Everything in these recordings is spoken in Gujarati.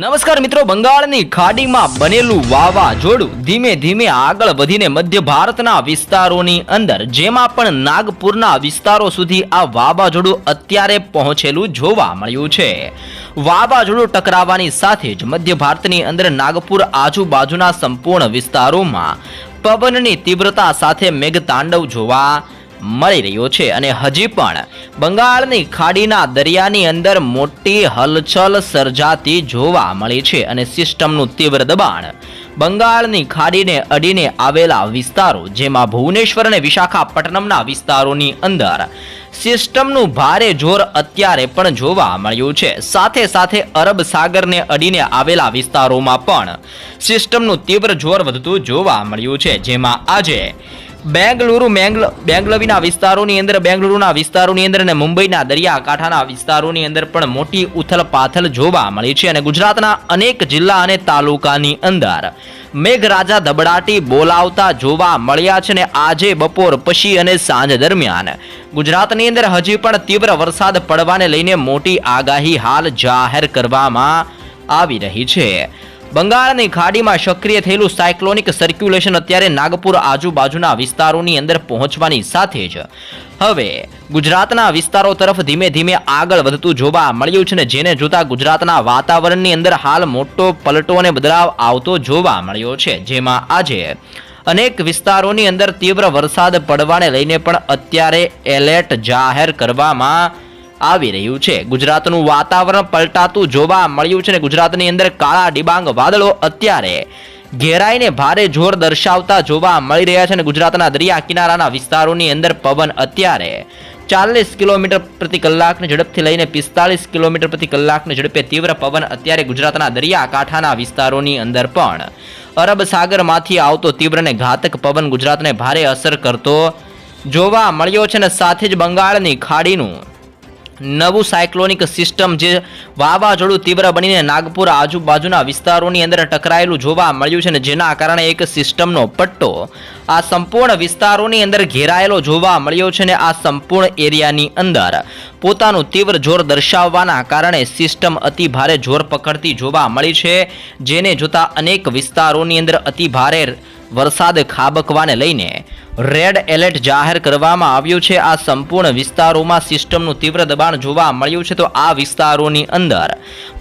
નમસ્કાર મિત્રો, બંગાળની ખાડીમાં બનેલું વાવાઝોડું ધીમે ધીમે આગળ વધીને મધ્ય ભારતના વિસ્તારોની અંદર, જેમાં પણ નાગપુરના વિસ્તારો સુધી આ વાવાઝોડું અત્યારે પહોંચેલું જોવા મળ્યું છે. વાવાઝોડું ટકરાવાની સાથે જ મધ્ય ભારતની અંદર નાગપુર આજુબાજુના સંપૂર્ણ વિસ્તારોમાં પવનની તીવ્રતા સાથે મેઘતાંડવ જોવા મળી રહ્યો છે અને હજી પણ બંગાળની ખાડીના દરિયાની અંદર મોટી હલચલ સર્જાતી જોવા મળી છે અને સિસ્ટમનું તીવ્ર દબાણ બંગાળની ખાડીને અડીને આવેલા વિસ્તારો, જેમાં ભુવનેશ્વર અને વિશાખાપટ્ટનમના વિસ્તારોની અંદર સિસ્ટમનું ભારે જોર અત્યારે પણ જોવા મળ્યું છે. સાથે સાથે અરબ સાગરને અડીને આવેલા વિસ્તારોમાં પણ સિસ્ટમનું તીવ્ર જોર વધતું જોવા મળ્યું છે, જેમાં આજે બેંગલુરુ બેંગલવીના વિસ્તારોની અંદર, બેંગલુરુના વિસ્તારોની અંદર અને મુંબઈના દરિયાકાંઠાના વિસ્તારોની અંદર પણ મોટી ઉથલપાથલ જોવા મળી છે અને ગુજરાતના અનેક જિલ્લા અને તાલુકાની અંદર મેઘરાજા ધબડાટી બોલાવતા જોવા મળ્યા છે અને આજે બપોર પછી અને સાંજ દરમિયાન ગુજરાતની અંદર હજી પણ તીવ્ર વરસાદ પડવાને લઈને મોટી આગાહી હાલ જાહેર કરવામાં આવી રહી છે. બંગાળની ખાડીમાં સક્રિય થયેલું સાયક્લોનિક સર્ક્યુલેશન અત્યારે નાગપુર આજુબાજુના વિસ્તારોની અંદર પહોંચવાની સાથે જ. હવે, ગુજરાતના વિસ્તારો તરફ ધીમે ધીમે આગળ વધતું જોવા મળ્યું છે ને જેને જોતા ગુજરાતના વાતાવરણની અંદર હાલ મોટો પલટો અને બદલાવ આવતો જોવા મળ્યો છે. જેમાં આજે અનેક વિસ્તારોની અંદર તીવ્ર વરસાદ પડવાને લઈને પણ અત્યારે એલર્ટ જાહેર કરવામાં આવી રહ્યું છે. ગુજરાતનું વાતાવરણ પલટાતું જોવા મળ્યું છે ને ગુજરાતની અંદર કાળા ડિબાંગ વાદળો અત્યારે ઘેરાઈને ભારે જોર દર્શાવતા જોવા મળી રહ્યા છે અને ગુજરાતના દરિયા કિનારાના વિસ્તારોની અંદર પવન અત્યારે ચાલીસ કિલોમીટર પ્રતિ કલાકની ઝડપથી લઈને પિસ્તાલીસ કિલોમીટર પ્રતિ કલાકની ઝડપે તીવ્ર પવન અત્યારે ગુજરાતના દરિયાકાંઠાના વિસ્તારોની અંદર પણ અરબ સાગરમાંથી આવતો તીવ્ર અને ઘાતક પવન ગુજરાતને ભારે અસર કરતો જોવા મળ્યો છે અને સાથે જ બંગાળની ખાડીનું નવું સાયક્લોનિક સિસ્ટમ જે વાવાઝોડું તીવ્ર બનીને નાગપુર આજુબાજુના વિસ્તારોની અંદર ટકરાયેલું જોવા મળ્યું છે ને જેના કારણે એક સિસ્ટમનો પટ્ટો આ સંપૂર્ણ વિસ્તારોની અંદર ઘેરાયેલો જોવા મળ્યો છે ને આ સંપૂર્ણ એરિયાની અંદર પોતાનું તીવ્ર જોર દર્શાવવાના કારણે સિસ્ટમ અતિ ભારે જોર પકડતી જોવા મળી છે. જેને જોતા અનેક વિસ્તારોની અંદર અતિ ભારે વરસાદ ખાબકવાને લઈને રેડ એલર્ટ જાહેર કરવામાં આવ્યું છે. આ સંપૂર્ણ વિસ્તારોમાં સિસ્ટમનું તીવ્ર દબાણ જોવા મળ્યું છે. તો આ વિસ્તારોની અંદર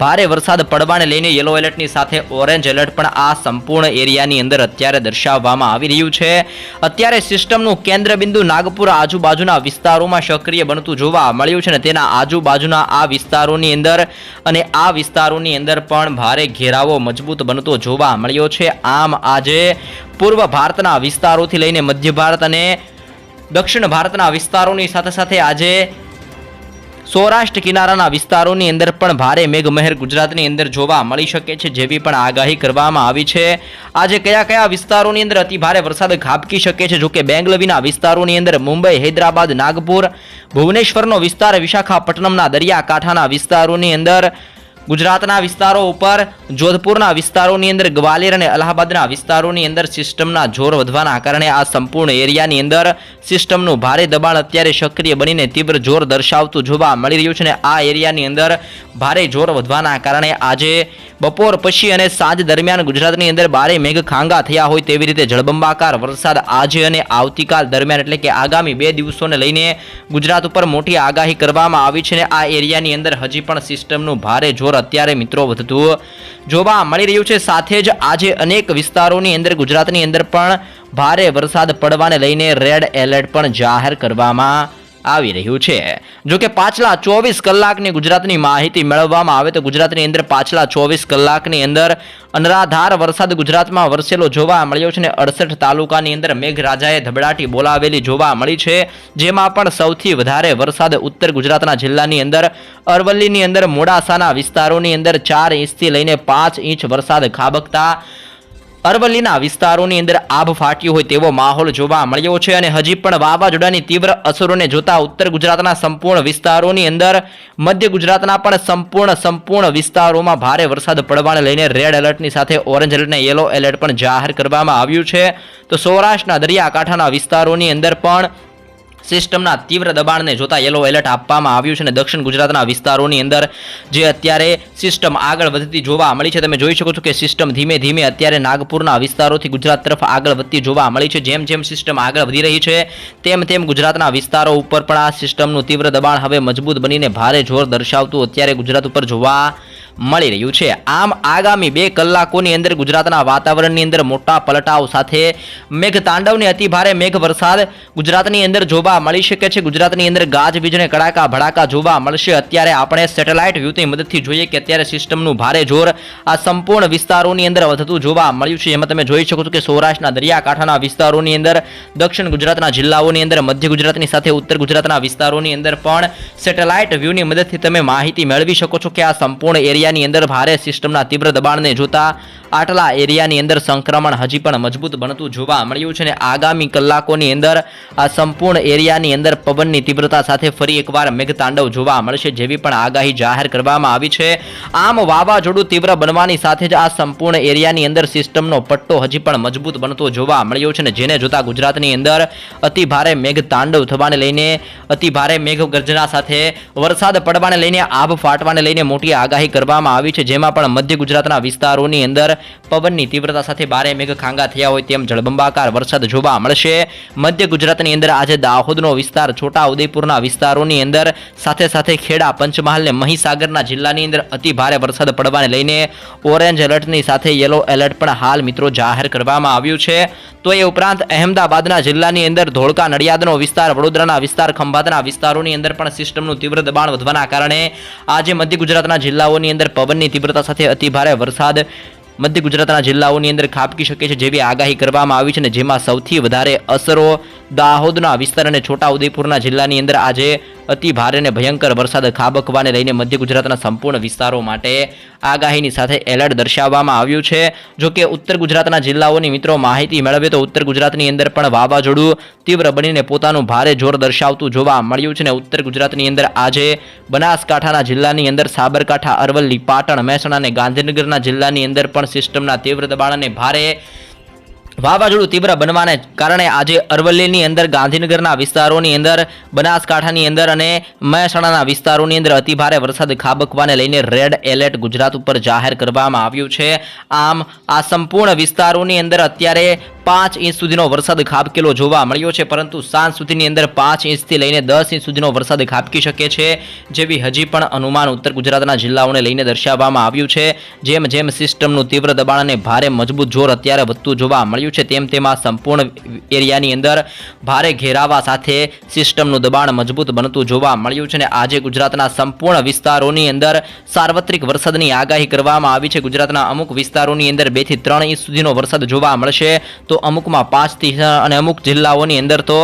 ભારે વરસાદ પડવાને લઈને યલો એલર્ટની સાથે ઓરેન્જ એલર્ટ પણ આ સંપૂર્ણ એરિયાની અંદર અત્યારે દર્શાવવામાં આવી રહ્યું છે. અત્યારે સિસ્ટમનું કેન્દ્રબિંદુ નાગપુર આજુબાજુના વિસ્તારોમાં સક્રિય બનતું જોવા મળ્યું છે ને તેના આજુબાજુના આ વિસ્તારોની અંદર અને આ વિસ્તારોની અંદર પણ ભારે ઘેરાવો મજબૂત બનતો જોવા મળ્યો છે. આમ આજે પૂર્વ ભારતના વિસ્તારોથી લઈને મધ્ય ભારત અને દક્ષિણ ભારતના વિસ્તારોની સાથે સાથે આજે સૌરાષ્ટ્ર કિનારાના વિસ્તારોની અંદર પણ ભારે મેઘમહેર ગુજરાતની અંદર જોવા મળી શકે છે, જેવી પણ આગાહી કરવામાં આવી છે. આજે કયા કયા વિસ્તારોની અંદર અતિ ભારે વરસાદ ખાબકી શકે છે જોકે બેંગલવીના વિસ્તારોની અંદર મુંબઈ, હૈદરાબાદ, નાગપુર, ભુવનેશ્વરનો વિસ્તાર વિશાખાપટ્ટનમના દરિયાકાંઠાના વિસ્તારોની અંદર ગુજરાતના વિસ્તારો ઉપર જોધપુરના વિસ્તારોની અંદર ગ્વાલિયર અને અલ્હાબાદના વિસ્તારોની અંદર સિસ્ટમના જોર વધવાના કારણે આ સંપૂર્ણ એરિયાની અંદર સિસ્ટમનું ભારે દબાણ અત્યારે સક્રિય બનીને તીવ્ર જોર દર્શાવતું જોવા મળી રહ્યું છે અને આ એરિયાની અંદર ભારે જોર વધવાના કારણે આજે બપોર પછી અને સાંજ દરમિયાન ગુજરાતની અંદર ભારે મેઘ ખાંગા થયા હોય તેવી રીતે જળબંબાકાર વરસાદ આજે અને આવતીકાલ દરમિયાન એટલે કે આગામી બે દિવસોને લઈને ગુજરાત ઉપર મોટી આગાહી કરવામાં આવી છે અને આ એરિયાની અંદર હજી પણ સિસ્ટમનું ભારે જોર અત્યારે મિત્રો વધતું જોવા મળી રહ્યું છે. સાથે જ આજે અનેક વિસ્તારોની અંદર, ગુજરાતની અંદર પણ ભારે વરસાદ પડવાને લઈને રેડ એલર્ટ પણ જાહેર કરવામાં આવી રહ્યું છે. જો કે પાછલા ચોવીસ કલાકની ગુજરાતની માહિતી મેળવવામાં આવે તો ગુજરાતની અંદર પાછલા ચોવીસ કલાકની અંદર અનરાધાર વરસાદ ગુજરાતમાં વરસેલો જોવા મળ્યો છે અને અડસઠ તાલુકાની અંદર મેઘરાજાએ ધબડાટી બોલાવેલી જોવા મળી છે. જેમાં પણ સૌથી વધારે વરસાદ ઉત્તર ગુજરાતના જિલ્લાની અંદર, અરવલ્લીની અંદર, મોડાસાના વિસ્તારોની અંદર ચાર ઇંચથી લઈને પાંચ ઇંચ વરસાદ ખાબકતા અરવલ્લીના વિસ્તારોની અંદર આભ ફાટ્યું હોય તેવો માહોલ જોવા મળ્યો છે અને હજી પણ વાવાઝોડાની તીવ્ર અસરોને જોતા ઉત્તર ગુજરાતના સંપૂર્ણ વિસ્તારોની અંદર, મધ્ય ગુજરાતના પણ સંપૂર્ણ સંપૂર્ણ વિસ્તારોમાં ભારે વરસાદ પડવાને લઈને રેડ એલર્ટની સાથે ઓરેન્જ એલર્ટ અને યલો એલર્ટ પણ જાહેર કરવામાં આવ્યું છે. તો સૌરાષ્ટ્રના દરિયાકાંઠાના વિસ્તારોની અંદર પણ સિસ્ટમના તીવ્ર દબાણને જોતા યલો એલર્ટ આપવામાં આવ્યું છે અને દક્ષિણ ગુજરાતના વિસ્તારોની અંદર જે અત્યારે સિસ્ટમ આગળ વધતી જોવા મળી છે, તમે જોઈ શકો છો કે સિસ્ટમ ધીમે ધીમે અત્યારે નાગપુરના વિસ્તારોથી ગુજરાત તરફ આગળ વધતી જોવા મળી છે. જેમ જેમ સિસ્ટમ આગળ વધી રહી છે, તેમ તેમ ગુજરાતના વિસ્તારો ઉપર પણ આ સિસ્ટમનું તીવ્ર દબાણ હવે મજબૂત બનીને ભારે જોર દર્શાવતું અત્યારે ગુજરાત ઉપર જોવા મળી રહ્યું છે. આમ આગામી બે કલાકોની અંદર ગુજરાતના વાતાવરણની અંદર મોટા પલટાવ સાથે મેઘ તાંડવને અતિ મેઘ વરસાદ ગુજરાતની અંદર જોવા મળી શકે છે. ગુજરાતની અંદર ગાજવીજને કડાકા ભડાકા જોવા મળશે. અત્યારે આપણે સેટેલાઇટ વ્યૂની મદદથી જોઈએ કે અત્યારે સિસ્ટમનું ભારે જોર આ સંપૂર્ણ વિસ્તારોની અંદર વધતું જોવા મળ્યું છે. એમાં તમે જોઈ શકો છો કે સૌરાષ્ટ્રના દરિયાકાંઠાના વિસ્તારોની અંદર, દક્ષિણ ગુજરાતના જિલ્લાઓની અંદર, મધ્ય ગુજરાતની સાથે ઉત્તર ગુજરાતના વિસ્તારોની અંદર પણ સેટેલાઇટ વ્યૂની મદદથી તમે માહિતી મેળવી શકો છો કે આ સંપૂર્ણ એરિયાની અંદર ભારે સિસ્ટમના તીવ્ર દબાણને જોતા આટલા એરિયાની અંદર સંક્રમણ હજી પણ મજબૂત બનતું જોવા મળ્યું છે અને આગામી કલાકોની અંદર આ સંપૂર્ણ એરિયાની અંદર પવનની તીવ્રતા સાથે ફરી એકવાર મેઘતાંડવ જોવા મળશે જેવી પણ આગાહી જાહેર કરવામાં આવી છે. આમ વાવાઝોડું તીવ્ર બનવાની સાથે જ આ સંપૂર્ણ એરિયાની અંદર સિસ્ટમનો પટ્ટો હજી પણ મજબૂત બનતો જોવા મળ્યો છે અને જેને જોતા ગુજરાતની અંદર અતિ ભારે મેઘ તાંડવ થવાને લઈને અતિ ભારે મેઘ ગર્જના સાથે વરસાદ પડવાને લઈને આભ ફાટવાને લઈને મોટી આગાહી કરવામાં આવી છે, જેમાં પણ મધ્ય ગુજરાતના વિસ્તારોની અંદર પવનની તીવ્રતા સાથે ભારે મેઘ ખાંગા થયા હોય તેમ જળબંબાકાર વરસાદ જોવા મળશે. મધ્ય ગુજરાતની અંદર આજે દાહોદનો વિસ્તાર છોટા ઉદયપુરના વિસ્તારોની અંદર સાથે સાથે ખેડા, પંચમહાલ ને મહીસાગરના જિલ્લાની અંદર અતિ ભારે વરસાદ પડવાને લઈને ઓરેન્જ એલર્ટની સાથે યલો એલર્ટ પણ હાલ મિત્રો જાહેર કરવામાં આવ્યું છે. તો એ ઉપરાંત અહેમદાબાદના જિલ્લાની અંદર ધોળકા નડિયાદનો વિસ્તાર, વડોદરાના વિસ્તાર, ખંભાતના વિસ્તારોની અંદર પણ સિસ્ટમનું તીવ્ર દબાણ વધવાના કારણે આજે મધ્ય ગુજરાતના જિલ્લાઓની અંદર પવનની તીવ્રતા સાથે અતિ ભારે વરસાદ મધ્ય ગુજરાતના જિલ્લાઓની અંદર ખાબકી શકે છે જેવી આગાહી કરવામાં આવી છે અને જેમાં સૌથી વધારે અસરો દાહોદના વિસ્તાર અને છોટા ઉદેપુરના જિલ્લાની અંદર આજે અતિ ભારે અને ભયંકર વરસાદ ખાબકવાને લઈને મધ્ય ગુજરાતના સંપૂર્ણ વિસ્તારો માટે આગાહીની સાથે એલર્ટ દર્શાવવામાં આવ્યું છે. જો કે ઉત્તર ગુજરાતના જિલ્લાઓની મિત્રો માહિતી મેળવે તો ઉત્તર ગુજરાતની અંદર પણ વાવાઝોડું તીવ્ર બનીને પોતાનું ભારે જોર દર્શાવતું જોવા મળ્યું છે અને ઉત્તર ગુજરાતની અંદર આજે બનાસકાંઠાના જિલ્લાની અંદર સાબરકાંઠા, અરવલ્લી, પાટણ, મહેસાણા અને ગાંધીનગરના જિલ્લાની અંદર પણ સિસ્ટમના તીવ્ર દબાણ અને ભારે વાવાઝોડું તીવ્ર બનવાને કારણે આજે અરવલ્લીની અંદર, ગાંધીનગરના વિસ્તારોની અંદર, બનાસકાંઠાની અંદર અને મહેસાણાના વિસ્તારોની અંદર અતિભારે વરસાદ ખાબકવાને લઈને રેડ એલર્ટ ગુજરાત ઉપર જાહેર કરવામાં આવ્યું છે. આમ, આ સંપૂર્ણ વિસ્તારોની અંદર અત્યારે પાંચ ઇંચ સુધીનો વરસાદ ખાબકેલો જોવા મળ્યો છે, પરંતુ સાંજ સુધીની અંદર પાંચ ઇંચથી લઈને દસ ઇંચ સુધીનો વરસાદ ખાબકી શકે છે, જેવી હજી પણ અનુમાન ઉત્તર ગુજરાતના જિલ્લાઓને લઈને દર્શાવવામાં આવ્યું છે. જેમ જેમ સિસ્ટમનું તીવ્ર દબાણ અને ભારે મજબૂત જોર અત્યારે વધતું જોવા મળ્યું છે, તેમ તેમ સંપૂર્ણ એરિયાની અંદર ભારે ઘેરાવા સાથે સિસ્ટમનું દબાણ મજબૂત બનતું જોવા મળ્યું છે અને આજે ગુજરાતના સંપૂર્ણ વિસ્તારોની અંદર સાર્વત્રિક વરસાદની આગાહી કરવામાં આવી છે. ગુજરાતના અમુક વિસ્તારોની અંદર બેથી ત્રણ ઇંચ સુધીનો વરસાદ જોવા મળશે. તો અમુકમાં પાંચથી અને અમુક જિલ્લાઓની અંદર તો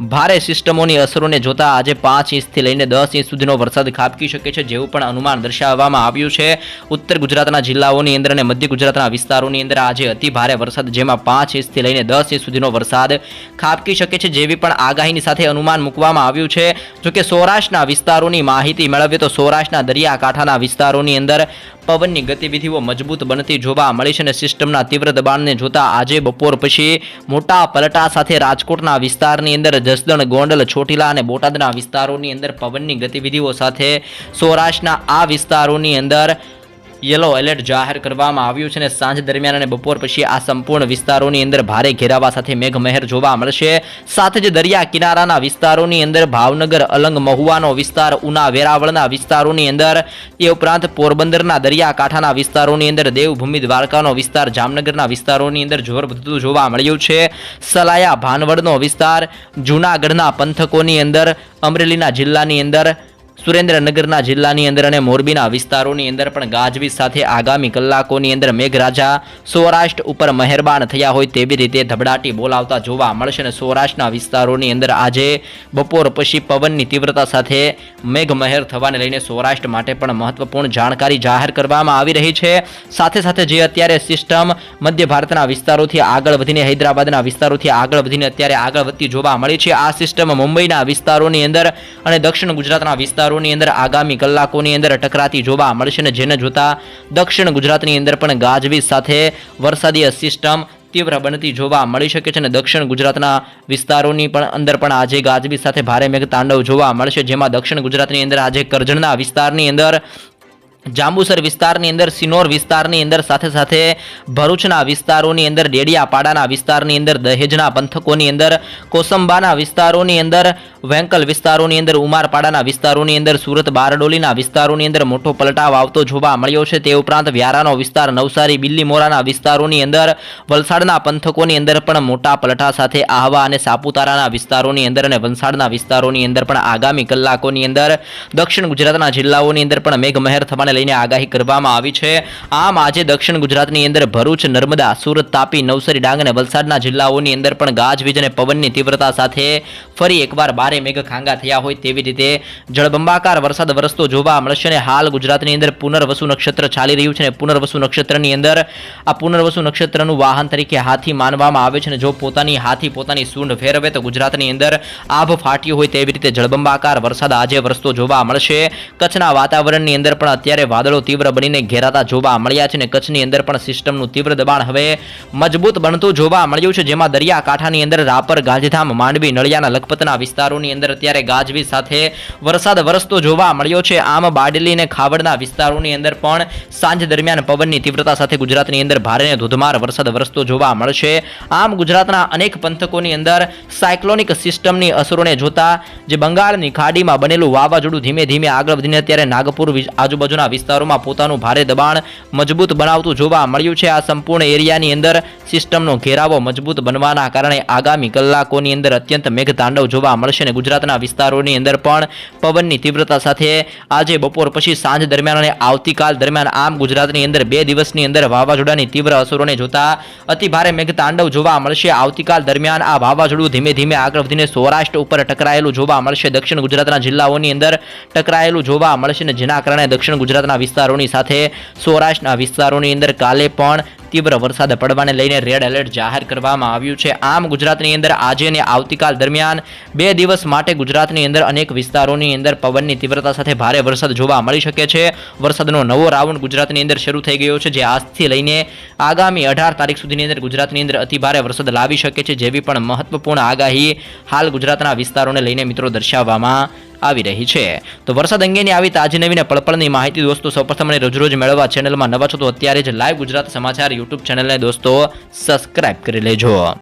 ભારે સિસ્ટમોની અસરોને જોતા આજે પાંચ ઇંચથી લઈને દસ ઇંચ સુધીનો વરસાદ ખાબકી શકે છે, જેવું પણ અનુમાન દર્શાવવામાં આવ્યું છે. ઉત્તર ગુજરાતના જિલ્લાઓની અંદર અને મધ્ય ગુજરાતના વિસ્તારોની અંદર આજે અતિ ભારે વરસાદ, જેમાં પાંચ ઇંચથી લઈને દસ ઇંચ સુધીનો વરસાદ ખાબકી શકે છે, જેવી પણ આગાહીની સાથે અનુમાન મૂકવામાં આવ્યું છે. જોકે સૌરાષ્ટ્રના વિસ્તારોની માહિતી મેળવીએ તો સૌરાષ્ટ્રના દરિયાકાંઠાના વિસ્તારોની અંદર પવનની ગતિવિધિઓ મજબૂત બનતી જોવા મળી છે અને સિસ્ટમના તીવ્ર દબાણને જોતા આજે બપોર પછી મોટા પલટા સાથે રાજકોટના વિસ્તારની અંદર જસદણ ગોંડલ છોટીલા અને બોટાદના વિસ્તારોની અંદર પવનની ગતિવિધિઓ સાથે સૌરાષ્ટ્રના આ વિસ્તારોની અંદર યલો એલર્ટ જાહેર કરવામાં આવ્યું છે અને સાંજ દરમિયાન અને બપોર પછી આ સંપૂર્ણ વિસ્તારોની અંદર ભારે ઘેરાવા સાથે મેઘમહેર જોવા મળશે. સાથે જ દરિયા કિનારાના વિસ્તારોની અંદર ભાવનગર, અલંગ મહુવાનો વિસ્તાર, ઉના વેરાવળના વિસ્તારોની અંદર, એ ઉપરાંત પોરબંદરના દરિયાકાંઠાના વિસ્તારોની અંદર, દેવભૂમિ દ્વારકાનો વિસ્તાર, જામનગરના વિસ્તારોની અંદર જોર વધતું જોવા મળ્યું છે. સલાયા, ભાનવડનો વિસ્તાર, જૂનાગઢના પંથકોની અંદર, અમરેલીના જિલ્લાની અંદર સુરેન્દ્રનગરના જિલ્લાની અંદર અને મોરબીના વિસ્તારોની અંદર પણ ગાજવીજ સાથે આગામી કલાકોની અંદર મેઘરાજા સૌરાષ્ટ્ર ઉપર મહેરબાન થયા હોય તેવી રીતે ધબડાટી બોલાવતા જોવા મળશે અને સૌરાષ્ટ્રના વિસ્તારોની અંદર આજે બપોર પછી પવનની તીવ્રતા સાથે મેઘમહેર થવાને લઈને સૌરાષ્ટ્ર માટે પણ મહત્વપૂર્ણ જાણકારી જાહેર કરવામાં આવી રહી છે. સાથે સાથે જે અત્યારે સિસ્ટમ મધ્ય ભારતના વિસ્તારોથી આગળ વધીને હૈદરાબાદના વિસ્તારોથી આગળ વધીને અત્યારે આગળ વધતી જોવા મળી છે. આ સિસ્ટમ મુંબઈના વિસ્તારોની અંદર અને દક્ષિણ ગુજરાતના વિસ્તારોની અંદર આગામી કલાકોની અંદર ટકરાતી જોવા મળશે અને જેને જોતા દક્ષિણ ગુજરાતની અંદર પણ ગાજવીજ સાથે વરસાદી સિસ્ટમ તીવ્ર બનતી જોવા મળી શકે છે અને દક્ષિણ ગુજરાતના વિસ્તારોની પણ અંદર પણ આજે ગાજવીજ સાથે ભારે મેઘ તાંડવ જોવા મળશે જેમાં દક્ષિણ ગુજરાતની અંદર આજે કરજણના વિસ્તારની અંદર જાંબુસર વિસ્તારની અંદર, સિનોર વિસ્તારની અંદર, સાથે સાથે ભરૂચના વિસ્તારોની અંદર, ડેડિયાપાડાના વિસ્તારની અંદર, દહેજના પંથકોની અંદર, કોસંબાના વિસ્તારોની અંદર, વેંકલ વિસ્તારોની અંદર, ઉમારપાડાના વિસ્તારોની અંદર, સુરત બારડોલીના વિસ્તારોની અંદર મોટો પલટાવ આવતો જોવા મળ્યો છે. તે ઉપરાંત વ્યારાનો વિસ્તાર નવસારી, બિલ્લીમોરાના વિસ્તારોની અંદર, વલસાડના પંથકોની અંદર પણ મોટા પલટા સાથે આહવા અને સાપુતારાના વિસ્તારોની અંદર અને વલસાડના વિસ્તારોની અંદર પણ આગામી કલાકોની અંદર, દક્ષિણ ગુજરાતના જિલ્લાઓની અંદર પણ મેઘમહેર થવાને લઈને આગાહી કરવામાં આવી છે. આમ આજે દક્ષિણ ગુજરાતની અંદર ભરૂચ, નર્મદા, સુરત, તાપી, નવસારી, ડાંગ અને વલસાડના જિલ્લાઓની અંદર પણ ગાજવીજ અને પવનની તીવ્રતા સાથે ફરી એકવાર ભારે મેઘ ખાંગા થયા હોય તેવી રીતે જળબંબાકાર વરસાદ વરસતો જોવા મળશે અને હાલ ગુજરાતની અંદર પુનર્વસુ નક્ષત્ર ચાલી રહ્યું છે અને પુનર્વસુ નક્ષત્રની અંદર આ પુનર્વસુ નક્ષત્રનું વાહન તરીકે હાથી માનવામાં આવે છે અને જો પોતાની હાથી પોતાની સૂંઢ ફેરવે તો ગુજરાતની અંદર આભ ફાટ્યું હોય તેવી રીતે જળબંબાકાર વરસાદ આજે વરસતો જોવા મળશે. કચ્છના વાતાવરણની અંદર પણ અત્યારે વાદળો તીવ્ર બનીને ઘેરાતા જોવા મળ્યા છે અને કચ્છની અંદર પણ સિસ્ટમનું તીવ્ર દબાણ હવે મજબૂત બનતું જોવા મળ્યું છે, જેમાં દરિયાકાંઠાની અંદર રાપર, ગાંધીધામ, માંડવી, નળિયાના લખપતના વિસ્તારોની અંદર અત્યારે ગાજવીજ સાથે વરસાદ વરસતો જોવા મળ્યો છે. આમ બાડલી અને ખાવડના વિસ્તારોની અંદર પણ સાંજ દરમિયાન પવનની તીવ્રતા સાથે ગુજરાતની અંદર ભારે અને ધોધમાર વરસાદ વરસતો જોવા મળશે. આમ ગુજરાતના અનેક પંથકોની અંદર સાયક્લોનિક સિસ્ટમની અસરોને જોતા, જે બંગાળની ખાડીમાં બનેલું વાવાઝોડું ધીમે ધીમે આગળ વધીને અત્યારે નાગપુર વિ- આજુબાજુના વિસ્તારોમાં પોતાનું ભારે દબાણ મજબૂત બનાવતું જોવા મળ્યું છે. આ સંપૂર્ણ એરિયાની અંદર સિસ્ટમનો ઘેરાવો મજબૂત બનવાના કારણે આગામી કલાકોની અંદર અત્યંત મેઘતાંડવ જોવા મળશે અને ગુજરાતના વિસ્તારોની અંદર પણ પવનની તીવ્રતા સાથે આજે બપોર પછી સાંજ દરમિયાન અને આવતીકાલ દરમિયાન આમ ગુજરાતની અંદર બે દિવસની અંદર વાવાઝોડાની તીવ્ર અસરોને જોતા અતિભારે મેઘતાંડવ જોવા મળશે. આવતીકાલ દરમિયાન આ વાવાઝોડું ધીમે ધીમે આગળ વધીને સૌરાષ્ટ્ર ઉપર ટકરાયેલું જોવા મળશે. દક્ષિણ ગુજરાતના જિલ્લાઓની અંદર ટકરાયેલું જોવા મળશે અને જેના કારણે દક્ષિણ ગુજરાતના વિસ્તારોની સાથે સૌરાષ્ટ્રના વિસ્તારોની અંદર કાલે પણ તીવ્ર વરસાદ પડવાને લઈને રેડ એલર્ટ જાહેર કરવામાં આવ્યું છે. આમ ગુજરાતની અંદર આજે અને આવતીકાલ દરમિયાન બે દિવસ માટે ગુજરાતની અંદર અનેક વિસ્તારોની અંદર પવનની તીવ્રતા સાથે ભારે વરસાદ જોવા મળી શકે છે. વરસાદનો નવો રાઉન્ડ ગુજરાતની અંદર શરૂ થઈ ગયો છે, જે આજથી લઈને આગામી અઢાર તારીખ સુધીની અંદર ગુજરાતની અંદર અતિભારે વરસાદ લાવી શકે છે, જેવી પણ મહત્વપૂર્ણ આગાહી હાલ ગુજરાતના વિસ્તારોને લઈને મિત્રો દર્શાવવામાં આવી રહી છે. તો વરસાદ અંગેની આવી તાજી નવીને પળપળની માહિતી દોસ્તો, સૌપ્રથમ અને રોજરોજ મેળવવા ચેનલમાં નવા છો તો અત્યારે જ લાઈવ ગુજરાત સમાચાર યુટ્યુબ ચેનલને દોસ્તો સબસ્ક્રાઇબ કરી લેજો.